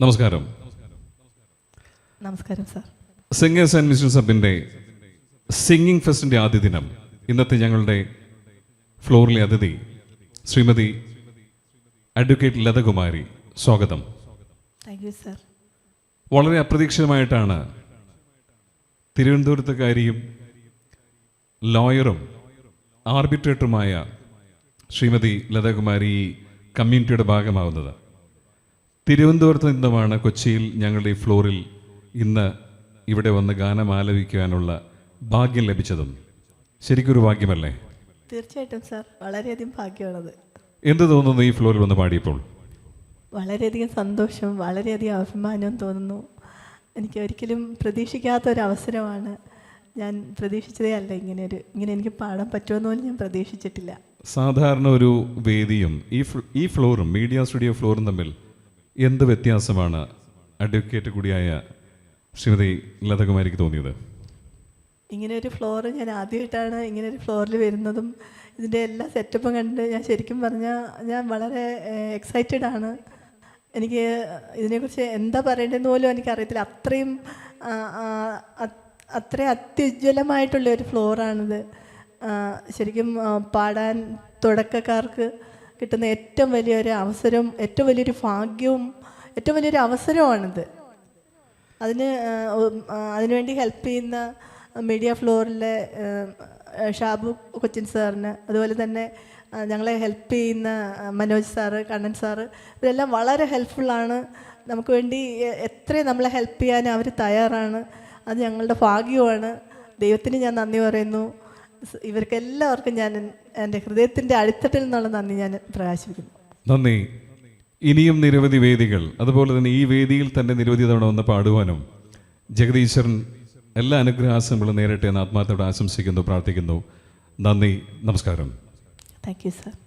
നമസ്കാരം. നമസ്കാരം sir. Singers and mister സബിന്റെ സിംഗിങ് ഫെസ്റ്റിന്റെ ആദ്യ ദിനം ഇന്നത്തെ ഞങ്ങളുടെ ഫ്ലോറിലെ അതിഥി ശ്രീമതി അഡ്വക്കേറ്റ് ലതകുമാരി. സ്വാഗതം. വളരെ അപ്രതീക്ഷിതമായിട്ടാണ് തിരുവനന്തപുരത്തുകാരിയും ലോയറും ആർബിട്രേറ്ററുമായ ശ്രീമതി ലതകുമാരി ഈ കമ്മ്യൂണിറ്റിയുടെ ഭാഗമാവുന്നത്. തിരുവനന്തപുരത്ത് നിന്നുമാണ് കൊച്ചിയിൽ ഞങ്ങളുടെ ഈ ഫ്ലോറിൽ ഇന്ന് ഇവിടെ വന്ന് ഗാനം ആലപിക്കുവാനുള്ള ഭാഗ്യം ലഭിച്ചതും. ശരിക്കൊരു ഭാഗ്യമല്ലേ? തീർച്ചയായിട്ടും സാർ. വളരെയധികം ഭാഗ്യമാണത്. എന്ത് തോന്നുന്നു ഈ ഫ്ലോറിൽ വന്ന് പാടിയപ്പോൾ? വളരെയധികം സന്തോഷം വളരെയധികം അഭിമാനവും തോന്നുന്നു. എനിക്ക് ഒരിക്കലും പ്രതീക്ഷിക്കാത്ത ഒരു അവസരമാണ്. ഞാൻ പ്രതീക്ഷിച്ചതേ അല്ല ഇങ്ങനെ ഒരു ഇങ്ങനെ എനിക്ക് പാടാൻ പറ്റുമെന്ന് പോലും ഞാൻ പ്രതീക്ഷിച്ചിട്ടില്ല. സാധാരണ ഒരു വേദിയും ഈ ഈ ഫ്ലോറും മീഡിയ സ്റ്റുഡിയോ ഫ്ലോറും തമ്മിൽ എന്ത് വ്യത്യാസമാണ് അഡ്വക്കേറ്റ് കൂടിയായ ശ്രീമതി ലതകുമാരിക്ക് തോന്നിയത്? ഇങ്ങനെ ഒരു ഫ്ലോർ ഞാൻ ആദ്യമായിട്ടാണ് ഇങ്ങനെ ഒരു ഫ്ലോറിൽ വരുന്നതും ഇതിന്റെ എല്ലാ സെറ്റപ്പും കണ്ട് ഞാൻ ശരിക്കും പറഞ്ഞാൽ ഞാൻ വളരെ എക്സൈറ്റഡ് ആണ്. എനിക്ക് ഇതിനെക്കുറിച്ച് എന്താ പറയേണ്ടതെന്ന് പോലും എനിക്കറിയത്തില്ല. അത്രയും അത്രയും അത്യുജ്വലമായിട്ടുള്ള ഒരു ഫ്ലോറാണിത് ശരിക്കും പാടാൻ തുടക്കക്കാർക്ക് കിട്ടുന്ന ഏറ്റവും വലിയൊരു അവസരം ഏറ്റവും വലിയൊരു ഭാഗ്യവും ഏറ്റവും വലിയൊരു അവസരമാണിത്. അതിന് അതിനുവേണ്ടി ഹെൽപ്പ് ചെയ്യുന്ന മീഡിയ ഫ്ലോറിലെ ഷാബു കൊച്ചിൻ സാറിന് അതുപോലെ തന്നെ ഞങ്ങളെ ഹെൽപ്പ് ചെയ്യുന്ന മനോജ് സാറ് കണ്ണൻ സാറ് ഇതെല്ലാം വളരെ ഹെൽപ്ഫുള്ളാണ് നമുക്ക് വേണ്ടി എത്രയും നമ്മളെ ഹെൽപ്പ് ചെയ്യാൻ അവർ തയ്യാറാണ്. അത് ഞങ്ങളുടെ ഭാഗ്യമാണ് ദൈവത്തിന് ഞാൻ നന്ദി പറയുന്നു. ഇവർക്ക് എല്ലാവർക്കും ഞാൻ എന്റെ ഹൃദയത്തിന്റെ അടിത്തട്ടിൽ നിന്നുള്ള നന്ദി ഞാൻ പ്രകാശിപ്പിക്കുന്നു. നന്ദി. ഇനിയും നിരവധി വേദികൾ അതുപോലെ തന്നെ ഈ വേദിയിൽ തന്നെ നിരവധി തവണ വന്ന് പാടുവാനും ജഗദീശ്വരൻ എല്ലാ അനുഗ്രഹാസങ്ങളും നേരട്ടെ എന്ന് ആത്മാർത്ഥയോടെ ആശംസിക്കുന്നു പ്രാർത്ഥിക്കുന്നു. നന്ദി. നമസ്കാരം. Thank you sir.